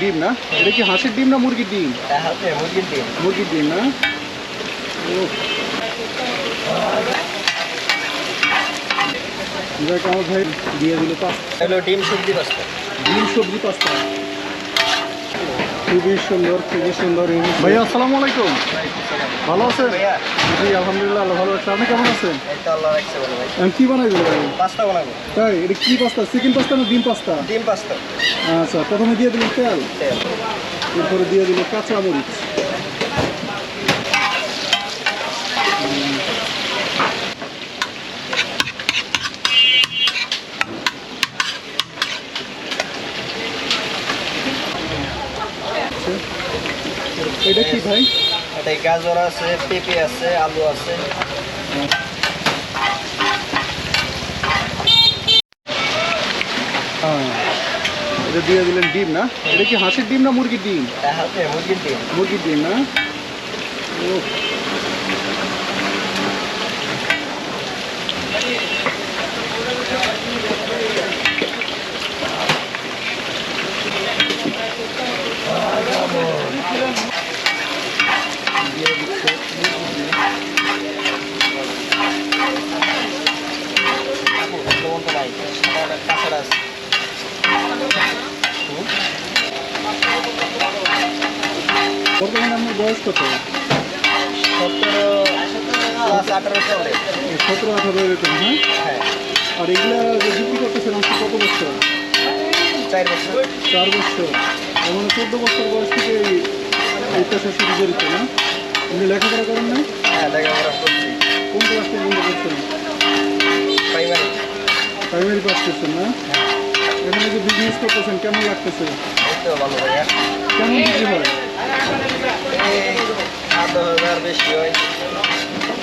ডিম না এটা কি হাঁসের ডিম না মুরগির ডিম হাতে মুরগির ডিম মুরগির ডিম না ও যাক আমার ভাই দিয়ে দিল পাঁচ হলো ডিম সবজি পাস্তা ডিম সবজি পাস্তা খুবই সুন্দর খুবই সুন্দর ভাইয়া আসসালামু আলাইকুম। ভালো আছেন? ভাইয়া। জি আলহামদুলিল্লাহ ভালো আছে। আপনি কেমন আছেন? আল্লাহ রাখছে বলো ভাই। আমি কি বানাই পাস্তা বানাবো। তাই এটা কি পাস্তা? চিকেন পাস্তা না ডিম পাস্তা? ডিম পাস্তা। আচ্ছা প্রথমে দিয়ে দিলেন তেল। তেল। এরপরে দিয়ে দিল কাঁচা মরিচ এটা কি ভাই? এটা গাজর আছে পেঁপে আছে আলু আছে। হ্যাঁ। এটা দিয়ে দিলেন ডিম না? এটা কি হাঁসের ডিম না মুরগির ডিম? মুরগির ডিম। মুরগির ডিম না? ও দিয়ে দিচ্ছে লবণ তো নাই কাঁচাটা আছে বর্তমানে আপনার বয়স কত সতেরো আঠারো এরকম হ্যাঁ আর এগুলা বিক্রি করতেছেন আপনি কত বছর চার বছর চার বছর মানে চোদ্দ বছর বয়স থেকে এই পেশার সাথে জড়িত না আপনি লেখাপড়া করেন না? হ্যাঁ লেখাপড়া করছি কোন ক্লাস পর্যন্ত করছেন? প্রাইমারি প্রাইমারি পাস করছেন না? এখানে যে বিজনেস করতেছেন কেমন লাগতেছে? কেমন বিক্রি হয়? বেশি হয়।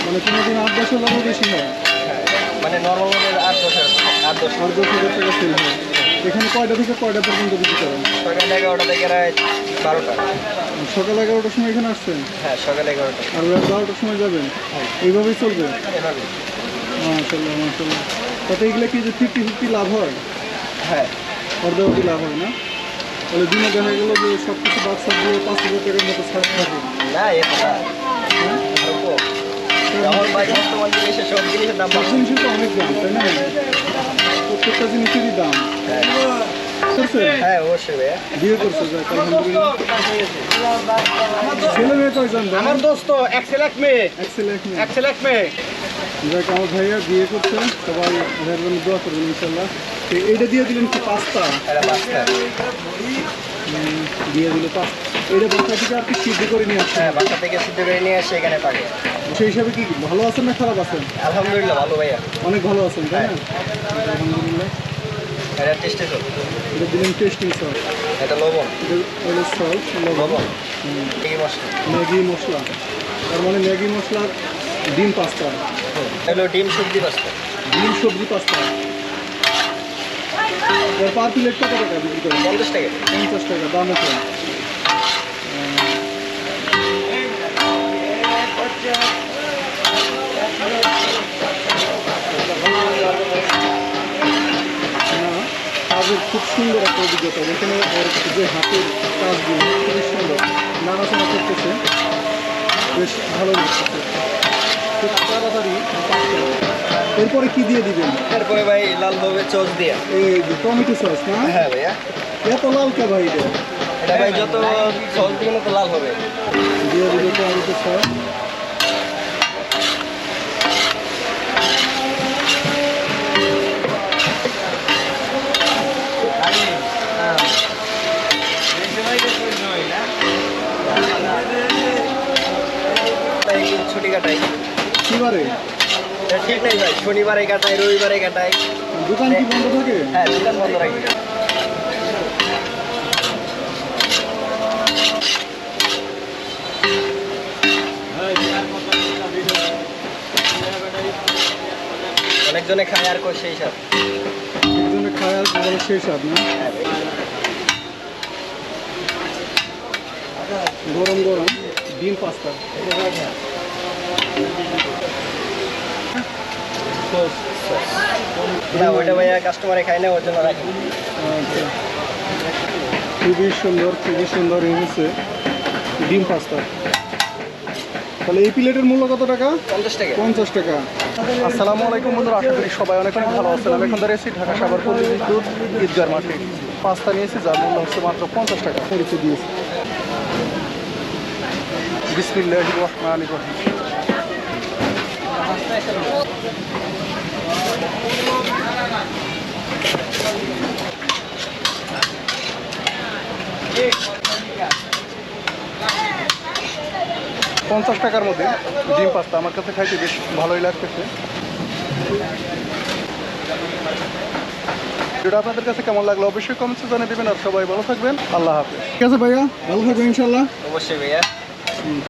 মানে কোনো দিন আট দশ হাজারও বেশি হয়? হ্যাঁ মানে নর্মাল আট দশ আট দশ আট দশ হাজার টাকা সেল হয়। এখানে কয়টা থেকে কয়টা পর্যন্ত বিক্রি করেন? সকাল এগারোটা থেকে রাত বারোটা। সকাল এগারোটার সময় এখানে আসছেন? হ্যাঁ সকাল এগারোটা। আর রাত বারোটার সময় যাবেন? এইভাবেই চলবে? এভাবে মাশাল্লাহ মাশাল্লাহ তাতে এগুলো কি যে ফিফটি ফিফটি লাভ হয়? হ্যাঁ। অর্ধেকটি লাভ হয় না? তাহলে দিনে দেখা গেলো যে সব কিছু বাচ্চা দিয়ে পাঁচ হাজার টাকার মতো ছাড় থাকে। না এটা হ্যাঁ? অল্প বর্তমান জিনিসে সব জিনিসের দাম সব জিনিসের তো অনেক দাম তাই না? প্রত্যেকটা জিনিসেরই দাম। হ্যাঁ। হ্যাঁ অবশ্যই ভাইয়া। বিয়ে করছে। ছেলে মেয়ে কয়জন? আমার দোস্ত এক ছেলে এক মেয়ে। এক ছেলে এক মেয়ে। এক ছেলে এক মেয়ে। যাক আমার ভাইয়া বিয়ে করছে সবাই ভাইয়ের জন্য দোয়া করবেন ইনশাল্লাহ তো এইটা দিয়ে দিলেন কি পাস্তা? দিয়ে দিল পাস্তা। এইটা বাসা থেকে কি সিদ্ধ করে নিয়ে আসছে হ্যাঁ বাসা থেকে সিদ্ধ করে নিয়ে আসে এখানে থাকে সেই হিসাবে কি ভালো আছেন না খারাপ আছেন? আলহামদুলিল্লাহ ভালো ভাইয়া। অনেক ভালো আছেন তাই না? আলহামদুলিল্লাহ। এটা টেস্টে সব এটা দিলেন টেস্টিং সস এটা লবণ। এটা সস লবণ। এই মশলা। ম্যাগি মশলা। তার মানে ম্যাগি মশলার ডিম পাস্তা। হলো ডিম সবজি পাস্তা। ডিম সবজি পাস্তা। এর পার প্লেট কত টাকা বিক্রি করেন? পঞ্চাশ টাকা। পঞ্চাশ টাকা দাম আছে কাজের খুব সুন্দর একটা অভিজ্ঞতা। এখানে ওর যে হাতের কাজগুলো খুবই সুন্দর। নাড়াচাড়া করতেছে। বেশ ভালো পাকছে। এরপরে কি দিয়ে দিবেন? এরপরে ভাই লাল হবে চস দিয়ে। এই টমেটো সস না? হ্যাঁ ভাইয়া। এত লাল কে ভাই এটা? এটা ভাই যত সস দিবেন তো লাল হবে। দিয়ে দিবে টমেটো সস তাই ছুটি কাটাই এটা ঠিক নাই ভাই শনিবারে কাটাই রবিবারে কাটাই দোকান কি বন্ধ থাকে? হ্যাঁ দোকান বন্ধ রাখি। অনেকজনে খায় আর কই সেই সব একজনে খায় আর শেষ আপ না? হ্যাঁ গরম গরম। ডিম পাস্তা। সস না ওইটা ভাইয়া কাস্টমারে খায় না ওর জন্য রাখি। খুবই সুন্দর খুবই সুন্দর হচ্ছে ডিম পাস্তা। তাহলে এই প্লেটের মূল্য কত টাকা? পঞ্চাশ টাকা। পঞ্চাশ টাকা। আসসালামু আলাইকুম বন্ধুরা আশা করি সবাই অনেক অনেক ভালো আছেন। আমি এখন দাঁড়িয়েছি ঢাকা পল্লী বিদ্যুৎ ঈদগার মাঠে। পাস্তা নিয়েছি যার মূল্য হচ্ছে মাত্র পঞ্চাশ টাকা। পরিচয় দিয়েছি। বিসমিল্লাহ রহমান রহিম। পঞ্চাশ টাকার মধ্যে ডিম পাস্তা। আমার কাছে খাইতে বেশ ভালোই লাগতেছে। ভিডিওটা আপনাদের কাছে কেমন লাগল অবশ্যই কমেন্টসে জানিয়ে দেবেন আর সবাই ভালো থাকবেন। আল্লাহ হাফেজ। ঠিক আছে ভাইয়া ভালো থাকবেন ইনশাল্লাহ অবশ্যই ভাইয়া।